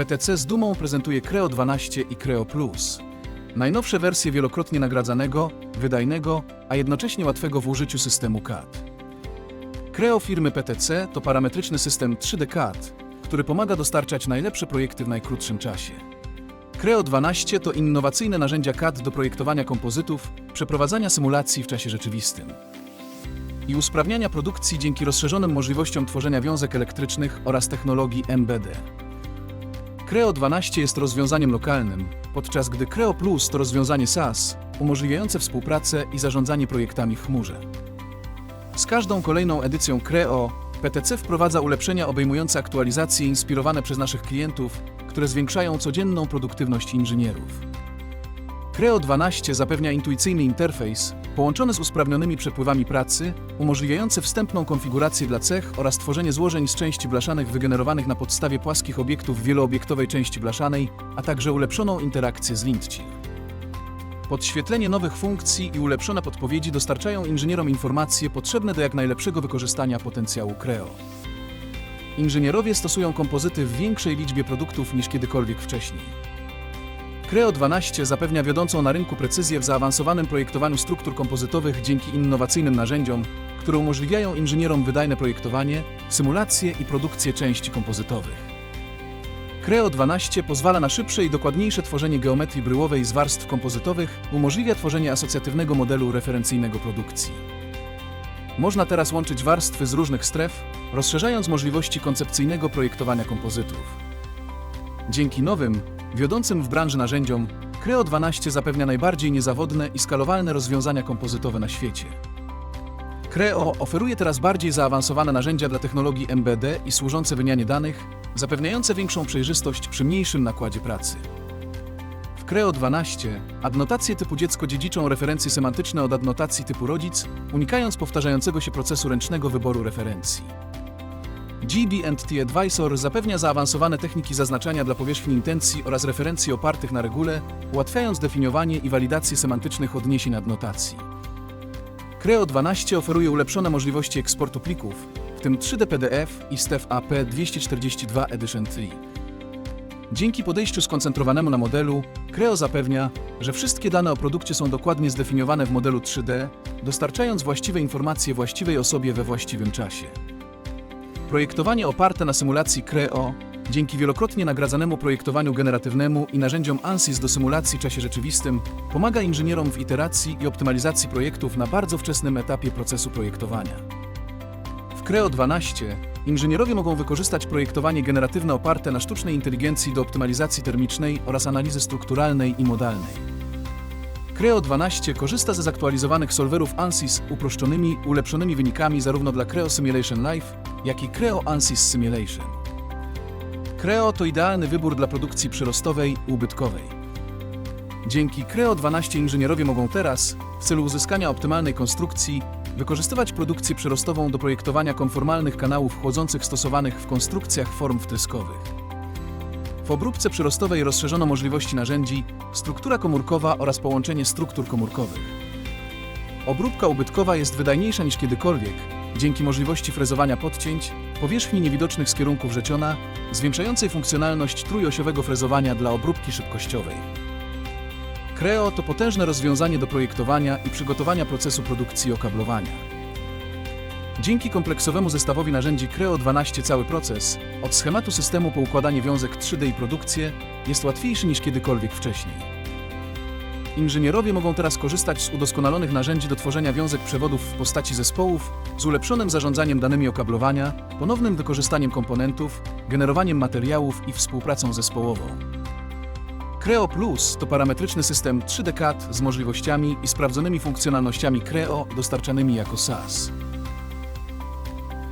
PTC z dumą prezentuje Creo 12 i Creo Plus. Najnowsze wersje wielokrotnie nagradzanego, wydajnego, a jednocześnie łatwego w użyciu systemu CAD. Creo firmy PTC to parametryczny system 3D CAD, który pomaga dostarczać najlepsze projekty w najkrótszym czasie. Creo 12 to innowacyjne narzędzia CAD do projektowania kompozytów, przeprowadzania symulacji w czasie rzeczywistym i usprawniania produkcji dzięki rozszerzonym możliwościom tworzenia wiązek elektrycznych oraz technologii MBD. Creo 12 jest rozwiązaniem lokalnym, podczas gdy Creo Plus to rozwiązanie SaaS, umożliwiające współpracę i zarządzanie projektami w chmurze. Z każdą kolejną edycją Creo, PTC wprowadza ulepszenia obejmujące aktualizacje inspirowane przez naszych klientów, które zwiększają codzienną produktywność inżynierów. Creo 12 zapewnia intuicyjny interfejs, połączony z usprawnionymi przepływami pracy, umożliwiający wstępną konfigurację dla cech oraz tworzenie złożeń z części blaszanych wygenerowanych na podstawie płaskich obiektów wieloobiektowej części blaszanej, a także ulepszoną interakcję z Lintchil. Podświetlenie nowych funkcji i ulepszone podpowiedzi dostarczają inżynierom informacje potrzebne do jak najlepszego wykorzystania potencjału Creo. Inżynierowie stosują kompozyty w większej liczbie produktów niż kiedykolwiek wcześniej. Creo 12 zapewnia wiodącą na rynku precyzję w zaawansowanym projektowaniu struktur kompozytowych dzięki innowacyjnym narzędziom, które umożliwiają inżynierom wydajne projektowanie, symulację i produkcję części kompozytowych. Creo 12 pozwala na szybsze i dokładniejsze tworzenie geometrii bryłowej z warstw kompozytowych, umożliwia tworzenie asocjatywnego modelu referencyjnego produkcji. Można teraz łączyć warstwy z różnych stref, rozszerzając możliwości koncepcyjnego projektowania kompozytów. Dzięki nowym, wiodącym w branży narzędziom, Creo 12 zapewnia najbardziej niezawodne i skalowalne rozwiązania kompozytowe na świecie. Creo oferuje teraz bardziej zaawansowane narzędzia dla technologii MBD i służące wymianie danych, zapewniające większą przejrzystość przy mniejszym nakładzie pracy. W Creo 12 adnotacje typu dziecko dziedziczą referencje semantyczne od adnotacji typu rodzic, unikając powtarzającego się procesu ręcznego wyboru referencji. GBT Advisor zapewnia zaawansowane techniki zaznaczania dla powierzchni intencji oraz referencji opartych na regule, ułatwiając definiowanie i walidację semantycznych odniesień adnotacji. Creo 12 oferuje ulepszone możliwości eksportu plików, w tym 3D PDF i STEF AP 242 Edition 3. Dzięki podejściu skoncentrowanemu na modelu, Creo zapewnia, że wszystkie dane o produkcie są dokładnie zdefiniowane w modelu 3D, dostarczając właściwe informacje właściwej osobie we właściwym czasie. Projektowanie oparte na symulacji Creo, dzięki wielokrotnie nagradzanemu projektowaniu generatywnemu i narzędziom ANSYS do symulacji w czasie rzeczywistym, pomaga inżynierom w iteracji i optymalizacji projektów na bardzo wczesnym etapie procesu projektowania. W Creo 12 inżynierowie mogą wykorzystać projektowanie generatywne oparte na sztucznej inteligencji do optymalizacji termicznej oraz analizy strukturalnej i modalnej. Creo 12 korzysta ze zaktualizowanych solwerów ANSYS uproszczonymi, ulepszonymi wynikami zarówno dla Creo Simulation Live, jak i Creo ANSYS Simulation. Creo to idealny wybór dla produkcji przyrostowej i ubytkowej. Dzięki Creo 12 inżynierowie mogą teraz, w celu uzyskania optymalnej konstrukcji, wykorzystywać produkcję przyrostową do projektowania konformalnych kanałów chłodzących stosowanych w konstrukcjach form wtryskowych. W obróbce przyrostowej rozszerzono możliwości narzędzi, struktura komórkowa oraz połączenie struktur komórkowych. Obróbka ubytkowa jest wydajniejsza niż kiedykolwiek, dzięki możliwości frezowania podcięć, powierzchni niewidocznych z kierunku wrzeciona, zwiększającej funkcjonalność trójosiowego frezowania dla obróbki szybkościowej. Creo to potężne rozwiązanie do projektowania i przygotowania procesu produkcji okablowania. Dzięki kompleksowemu zestawowi narzędzi Creo 12 cały proces, od schematu systemu po układanie wiązek 3D i produkcję, jest łatwiejszy niż kiedykolwiek wcześniej. Inżynierowie mogą teraz korzystać z udoskonalonych narzędzi do tworzenia wiązek przewodów w postaci zespołów, z ulepszonym zarządzaniem danymi okablowania, ponownym wykorzystaniem komponentów, generowaniem materiałów i współpracą zespołową. Creo Plus to parametryczny system 3D CAD z możliwościami i sprawdzonymi funkcjonalnościami Creo dostarczanymi jako SaaS.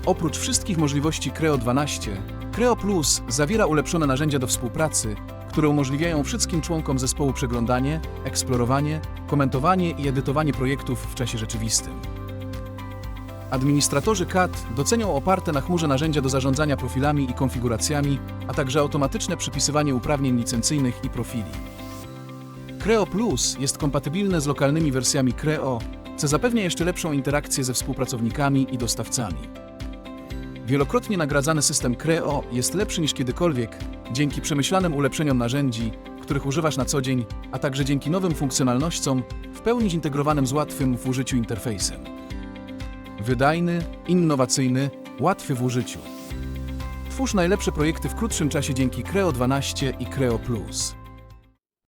Oprócz wszystkich możliwości Creo 12, Creo Plus zawiera ulepszone narzędzia do współpracy, które umożliwiają wszystkim członkom zespołu przeglądanie, eksplorowanie, komentowanie i edytowanie projektów w czasie rzeczywistym. Administratorzy CAD docenią oparte na chmurze narzędzia do zarządzania profilami i konfiguracjami, a także automatyczne przypisywanie uprawnień licencyjnych i profili. Creo Plus jest kompatybilne z lokalnymi wersjami Creo, co zapewnia jeszcze lepszą interakcję ze współpracownikami i dostawcami. Wielokrotnie nagradzany system Creo jest lepszy niż kiedykolwiek dzięki przemyślanym ulepszeniom narzędzi, których używasz na co dzień, a także dzięki nowym funkcjonalnościom w pełni zintegrowanym z łatwym w użyciu interfejsem. Wydajny, innowacyjny, łatwy w użyciu. Twórz najlepsze projekty w krótszym czasie dzięki Creo 12 i Creo Plus.